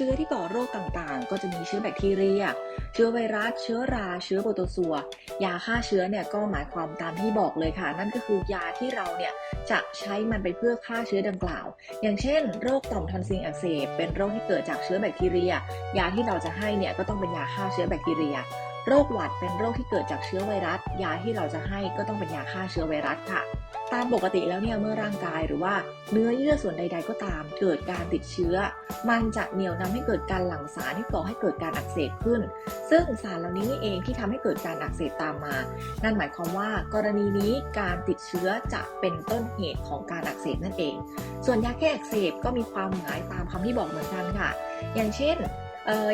ชื้อที่ก่อโรคต่างๆ ก็จะมีเชื้อแบคทีเรีย เชื้อไวรัส เชื้อรา เชื้อโปรโตซัวยาฆ่าเชื้อเนี่ยก็หมายความตามที่บอกเลยค่ะ นั่นก็คือยาที่เราเนี่ยจะใช้มันไปเพื่อฆ่าเชื้อดังกล่าว อย่างเช่น โรคต่อมทอนซิลอักเสบเป็นโรคที่เกิดจากเชื้อแบคทีเรีย ยาที่เราจะให้เนี่ยก็ต้องเป็นยาฆ่าเชื้อแบคทีเรียโรคหวัดเป็นโรคที่เกิดจากเชื้อไวรัส ยาที่เราจะให้ก็ต้องเป็นยาฆ่าเชื้อไวรัสค่ะ ตามปกติแล้วเนี่ยเมื่อร่างกายหรือว่าเนื้อเยื่อส่วนใด ๆ ก็ตาม เกิดการติดเชื้อ มันจะเหนี่ยวนำให้เกิดการหลั่งสารที่ก่อให้เกิดการอักเสบขึ้น ซึ่งสารเหล่านี้นี่เองที่ทำให้เกิดการอักเสบตามมา นั่นหมายความว่า กรณีนี้การติดเชื้อจะเป็นต้นเหตุของการอักเสบนั่นเอง ส่วนยาแก้อักเสบก็มีความหมายตามคำที่บอกเหมือนกันค่ะ อย่างเช่น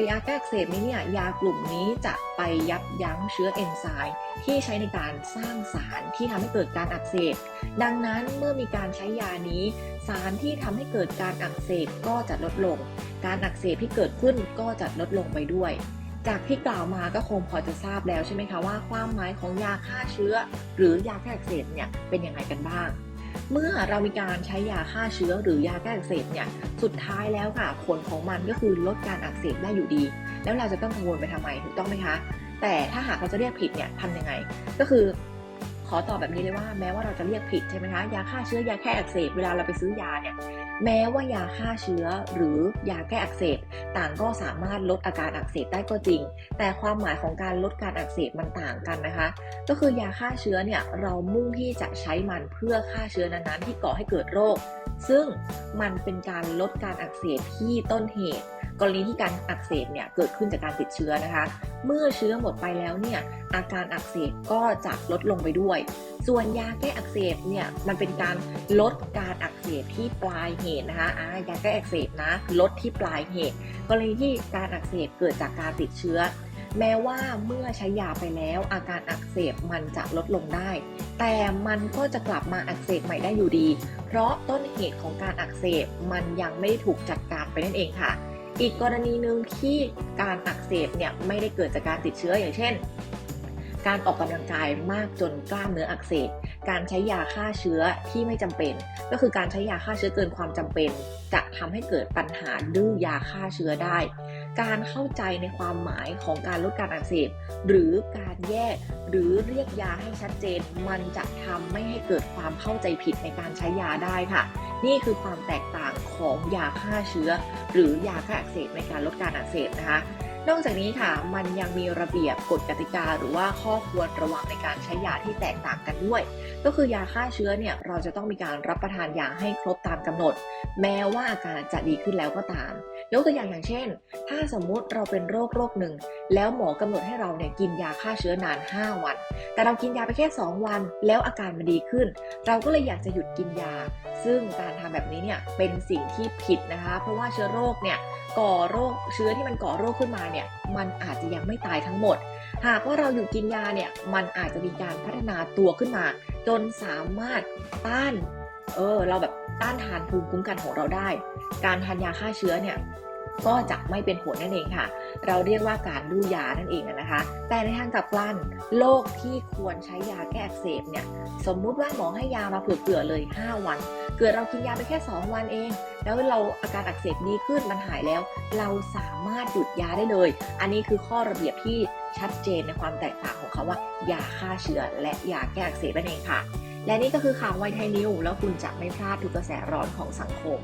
ยาแก้อักเสบนี้เนี่ยยากลุ่มนี้จะไปยับยั้งเชื้อเอนไซม์ที่ใช้ในการสร้างสารที่ทำให้เกิดการอักเสบ ดังนั้นเมื่อมีการใช้ยานี้ สารที่ทำให้เกิดการอักเสบก็จะลดลง การอักเสบที่เกิดขึ้นก็จะลดลงไปด้วย จากที่กล่าวมาก็คงพอจะทราบแล้วใช่ไหมคะว่าความหมายของยาฆ่าเชื้อ หรือยาแก้อักเสบเนี่ยเป็นยังไงกันบ้าง เมื่อเรามีการใช้ยาฆ่าเชื้อหรือยาแก้อักเสบเนี่ยสุดท้ายแล้วค่ะผลของมันก็คือลดการอักเสบได้อยู่ดี แล้วเราจะต้องกังวลไปทำไมถูกต้องไหมคะ แต่ถ้าหากเราจะเรียกผิดเนี่ยทำยังไง ก็คือขอตอบแบบนี้เลยว่าแม้ว่าเราจะเรียกผิดใช่ไหมคะยาฆ่าเชื้อยาแก้อักเสบเวลาเราไปซื้อยาเนี่ย แม้ว่ายาฆ่าเชื้อหรือยาแก้อักเสบ ต่างก็สามารถลดอาการอักเสบได้ก็จริง แต่ความหมายของการลดการอักเสบมันต่างกันนะคะ ก็คือยาฆ่าเชื้อเนี่ยเรามุ่งที่จะใช้มันเพื่อฆ่าเชื้อนั้นๆ ที่ก่อให้เกิดโรค ซึ่งมันเป็นการลดการอักเสบที่ต้นเหตุ กรณีที่การอักเสบเนี่ยเกิดขึ้นจากการติดเชื้อนะคะ เมื่อเชื้อหมดไปแล้วเนี่ยอาการอักเสบก็จะลดลงไปด้วย ส่วนยาแก้อักเสบเนี่ยมันเป็นการลดการอักเสบที่ปลายเหตุนะคะอ่ายาแก้อักเสบนะลดที่ปลายเหตุ กรณีที่การอักเสบเกิดจากการติดเชื้อแม้ว่าเมื่อใช้ยาไปแล้วอาการอักเสบมันจะลดลงได้ แต่มันก็จะกลับมาอักเสบใหม่ได้อยู่ดี เพราะต้นเหตุของการอักเสบมันยังไม่ได้ถูกจัดการไปนั่นเองค่ะ อีกกรณีหนึ่งที่การอักเสบเนี่ยไม่ได้เกิดจากการติดเชื้ออย่างเช่น การออกกำลังกายมากจนกล้ามเนื้ออักเสบ การใช้ยาฆ่าเชื้อที่ไม่จำเป็น ก็คือการใช้ยาฆ่าเชื้อเกินความจำเป็น จะทำให้เกิดปัญหาดื้อยาฆ่าเชื้อได้ การเข้าใจในความหมายของการลดการอักเสบ หรือการแยกหรือเรียกยาให้ชัดเจน มันจะทำไม่ให้เกิดความเข้าใจผิดในการใช้ยาได้ค่ะ นี่คือความแตกต่างของยาฆ่าเชื้อ หรือยาฆ่าอักเสบในการลดการอักเสบนะคะนอกจากนี้ค่ะ มันยังมีระเบียบกฎกติกา หรือว่าข้อควรระวังในการใช้ยาที่แตกต่างกันด้วย ก็คือยาฆ่าเชื้อเนี่ยเราจะต้องมีการรับประทานยาให้ครบตามกำหนด แม้ว่าอาการจะดีขึ้นแล้วก็ตาม ยกตัวอย่างอย่างเช่น ถ้าสมมุติเราเป็นโรคโรคหนึ่ง แล้วหมอกำหนดให้เราเนี่ยกินยาฆ่าเชื้อนาน 5 วัน แต่เรากินยาไปแค่ 2 วัน แล้วอาการมันดีขึ้น เราก็เลยอยากจะหยุดกินยา ซึ่งการทำแบบนี้เนี่ยเป็นสิ่งที่ผิดนะคะ เพราะว่าเชื้อโรคเนี่ยก่อโรคเชื้อที่มันก่อโรคขึ้นมาเนี่ยมันอาจจะยังไม่ตายทั้งหมด หากว่าเราหยุดกินยาเนี่ยมันอาจจะมีการพัฒนาตัวขึ้นมา จนสามารถต้าน เออ เราแบบต้านทานภูมิคุ้มกันของเราได้ การทานยาฆ่าเชื้อเนี่ยก็จะไม่เป็นผลนั่นเองค่ะ เราเรียกว่าการดื้อยานั่นเองนะคะ แต่ในทางกลับกันโรคที่ควรใช้ยาแก้อักเสบเนี่ย สมมุติว่าหมอให้ยามาเผื่อๆเลย 5 วัน เกิดเรากินยาไปแค่ 2 วันเอง แล้วเราอาการอักเสบดีขึ้นมันหายแล้ว เราสามารถหยุดยาได้เลย อันนี้คือข้อระเบียบที่ชัดเจนในความแตกต่างของเขาว่า ยาฆ่าเชื้อและยาแก้อักเสบนั่นเองค่ะ และนี่ก็คือข่าวไวไทยนิวแล้วคุณจะไม่พลาดทุกกระแสร้อนของสังคม